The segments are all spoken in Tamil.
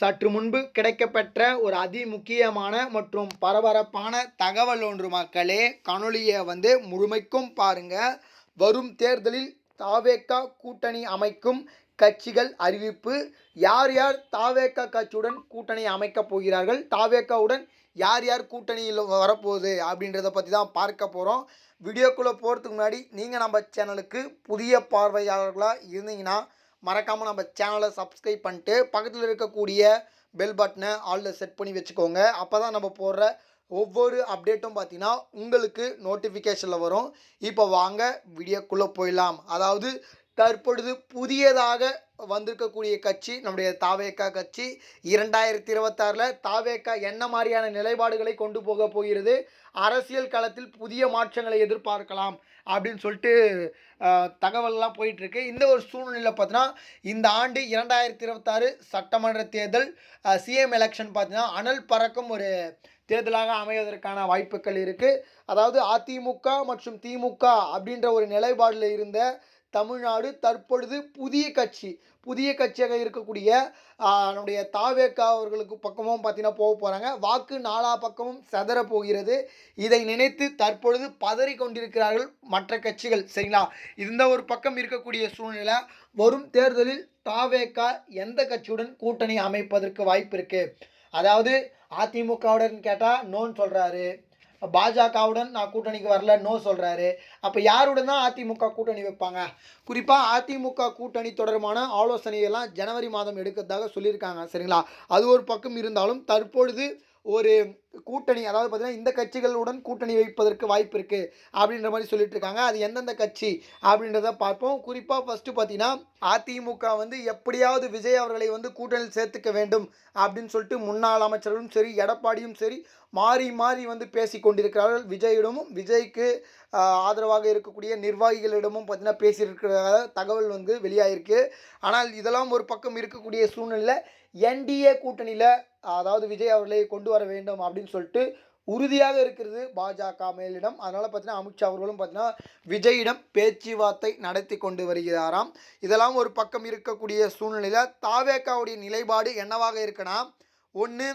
சற்று முன்பு கிடைக்கப்பெற்ற ஒரு அதி முக்கியமான மற்றும் பரபரப்பான தகவல் ஒன்று மக்களே. காணொலியை வந்து முழுமைக்கும் பாருங்க. வரும் தேர்தலில் தாவேக்கா கூட்டணி அமைக்கும் கட்சிகள் அறிவிப்பு. யார் யார் தாவேக்கா கட்சியுடன் கூட்டணி அமைக்கப் போகிறார்கள்? தாவேக்காவுடன் யார் யார் கூட்டணியில் வரப்போகுது அப்படின்றத பற்றி தான் பார்க்க போகிறோம் வீடியோக்குள்ளே போகிறதுக்கு முன்னாடி நீங்கள் நம்ம சேனலுக்கு புதிய பார்வையாளர்களாக இருந்தீங்கன்னா மறக்காமல் நம்ம சேனலை சப்ஸ்கிரைப் பண்ணிட்டு பக்கத்தில் இருக்கக்கூடிய பெல் பட்டனை ஆளில் செட் பண்ணி வச்சுக்கோங்க. அப்போ தான் நம்ம போடுற ஒவ்வொரு அப்டேட்டும் பார்த்தீங்கன்னா உங்களுக்கு நோட்டிஃபிகேஷனில் வரும். இப்போ வாங்க வீடியோக்குள்ளே போயிடலாம். அதாவது தற்பொழுது புதியதாக வந்திருக்கக்கூடிய கட்சி நம்முடைய தாவேக்கா கட்சி இரண்டாயிரத்தி இருபத்தாறில் தாவேக்கா என்ன மாதிரியான நிலைப்பாடுகளை கொண்டு போக போகிறது அரசியல் களத்தில் புதிய மாற்றங்களை எதிர்பார்க்கலாம் அப்படின்னு சொல்லிட்டு தகவல்லாம் போயிட்டுருக்கு. இந்த ஒரு சூழ்நிலையில் பார்த்தீங்கன்னா இந்த ஆண்டு இரண்டாயிரத்தி இருபத்தாறு சட்டமன்ற தேர்தல் சிஎம் எலெக்ஷன் பார்த்தீங்கன்னா அனல் பறக்கும் ஒரு தேர்தலாக அமைவதற்கான வாய்ப்புகள் இருக்குது அதாவது அதிமுக மற்றும் திமுக அப்படின்ற ஒரு நிலைப்பாடில் இருந்த தமிழ்நாடு தற்பொழுது புதிய கட்சி. புதிய கட்சியாக இருக்கக்கூடிய நம்முடைய தாவேக்கா அவர்களுக்கு பக்கமும் பார்த்தீங்கன்னா போக போகிறாங்க வாக்கு நாலா பக்கமும் செதற போகிறது. இதை நினைத்து தற்பொழுது பதறி கொண்டிருக்கிறார்கள் மற்ற கட்சிகள் சரிங்களா? இந்த ஒரு பக்கம் இருக்கக்கூடிய சூழ்நிலை வரும் தேர்தலில் தாவேக்கா எந்த கட்சியுடன் கூட்டணி அமைப்பதற்கு வாய்ப்பு இருக்குது அதாவது அதிமுகவுடன் கேட்டால் நோன்னு சொல்கிறாரு பாஜகவுடன் நான் கூட்டணிக்கு வரல நோ சொல்கிறாரு அப்போ யாருடன் தான் அதிமுக கூட்டணி வைப்பாங்க? குறிப்பாக அதிமுக கூட்டணி தொடர்பான ஆலோசனையெல்லாம் ஜனவரி மாதம் எடுக்கிறதாக சொல்லியிருக்காங்க சரிங்களா? அது ஒரு பக்கம் இருந்தாலும் தற்பொழுது ஒரு கூட்டணி அதாவது பார்த்தீங்கன்னா இந்த கட்சிகளுடன் கூட்டணி வைப்பதற்கு வாய்ப்பு இருக்குது அப்படின்ற மாதிரி சொல்லிட்டு இருக்காங்க அது எந்தெந்த கட்சி அப்படின்றத பார்ப்போம். குறிப்பாக ஃபஸ்ட்டு பார்த்தீங்கன்னா அதிமுக வந்து எப்படியாவது விஜய் அவர்களை வந்து கூட்டணியில் சேர்த்துக்க வேண்டும் அப்படின்னு சொல்லிட்டு முன்னாள் அமைச்சர்களும் சரி எடப்பாடியும் சரி மாறி மாறி வந்து பேசி கொண்டிருக்கிறார்கள். விஜயிடமும் விஜய்க்கு ஆதரவாக இருக்கக்கூடிய நிர்வாகிகளிடமும் பார்த்தீங்கன்னா பேசியிருக்கிற தகவல் வந்து வெளியாகிருக்கு ஆனால் இதெல்லாம் ஒரு பக்கம் இருக்கக்கூடிய சூழ்நிலையில் என்டிஏ கூட்டணியில் அதாவது விஜய் அவர்களை கொண்டு வர வேண்டும் அப்படின்னு சொல்லிட்டு உறுதியாக இருக்கிறது பாஜக மேலிடம். அதனால் பார்த்தீங்கன்னா அமித்ஷா அவர்களும் பார்த்தீங்கன்னா விஜயிடம் பேச்சுவார்த்தை நடத்தி கொண்டு வருகிறாராம். இதெல்லாம் ஒரு பக்கம் இருக்கக்கூடிய சூழ்நிலையில் தாவேக்காவுடைய நிலைப்பாடு என்னவாக இருக்குன்னா ஒன்று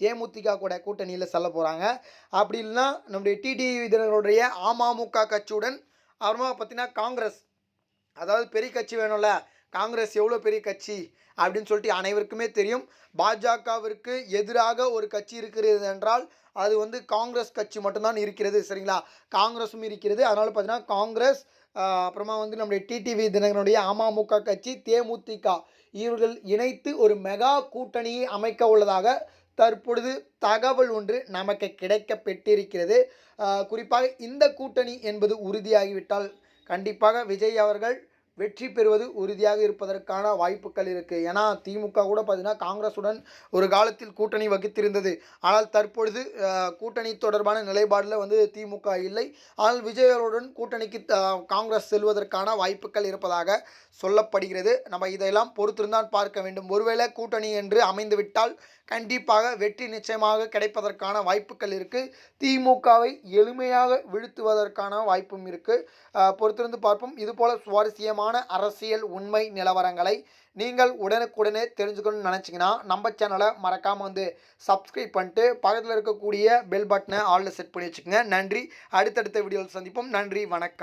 தேமுதிக கூட கூட்டணியில் செல்ல போகிறாங்க அப்படி இல்லைன்னா நம்முடைய டிடி இதனுடைய அமமுக கட்சியுடன் அப்புறமா பார்த்தீங்கன்னா காங்கிரஸ் அதாவது பெரிய கட்சி வேணும்ல காங்கிரஸ் எவ்வளோ பெரிய கட்சி அப்படின்னு சொல்லிட்டு அனைவருக்குமே தெரியும். பாஜகவிற்கு எதிராக ஒரு கட்சி இருக்கிறது என்றால் அது வந்து காங்கிரஸ் கட்சி மட்டும்தான் இருக்கிறது சரிங்களா? காங்கிரஸும் இருக்கிறது. அதனால் பார்த்தீங்கன்னா காங்கிரஸ் அப்புறமா வந்து நம்முடைய டிடிவி தினகரனுடைய அமமுக கட்சி தேமுதிக இவர்கள் இணைத்து ஒரு மெகா கூட்டணியை அமைக்க உள்ளதாக தற்பொழுது தகவல் ஒன்று நமக்கு கிடைக்க பெற்றிருக்கிறது குறிப்பாக இந்த கூட்டணி என்பது உறுதியாகிவிட்டால் கண்டிப்பாக விஜய் அவர்கள் வெற்றி பெறுவது உறுதியாக இருப்பதற்கான வாய்ப்புகள் இருக்குது ஏன்னா திமுக கூட பார்த்தீங்கன்னா காங்கிரஸுடன் ஒரு காலத்தில் கூட்டணி வகித்திருந்தது. ஆனால் தற்பொழுது கூட்டணி தொடர்பான நிலைப்பாடில் வந்து திமுக இல்லை. ஆனால் விஜயருடன் கூட்டணிக்கு காங்கிரஸ் செல்வதற்கான வாய்ப்புகள் இருப்பதாக சொல்லப்படுகிறது. நம்ம இதையெல்லாம் பொறுத்திருந்தான் பார்க்க வேண்டும். ஒருவேளை கூட்டணி என்று அமைந்துவிட்டால் கண்டிப்பாக வெற்றி நிச்சயமாக கிடைப்பதற்கான வாய்ப்புகள் இருக்குது திமுகவை எளிமையாக வீழ்த்துவதற்கான வாய்ப்பும் இருக்குது பொறுத்திருந்து பார்ப்போம். இதுபோல் சுவாரஸ்யமான அரசியல் உண்மை நிலவரங்களை நீங்கள் உடனுக்குடனே தெரிஞ்சுக்கணும்னு நினச்சிங்கன்னா நம்ம சேனலை மறக்காமல் வந்து சப்ஸ்கிரைப் பண்ணிட்டு பக்கத்தில் இருக்கக்கூடிய பெல் பட்டனை ஆளில் செட் பண்ணி வச்சுக்கோங்க. நன்றி. அடுத்தடுத்த வீடியோவில் சந்திப்போம். நன்றி. வணக்கம்.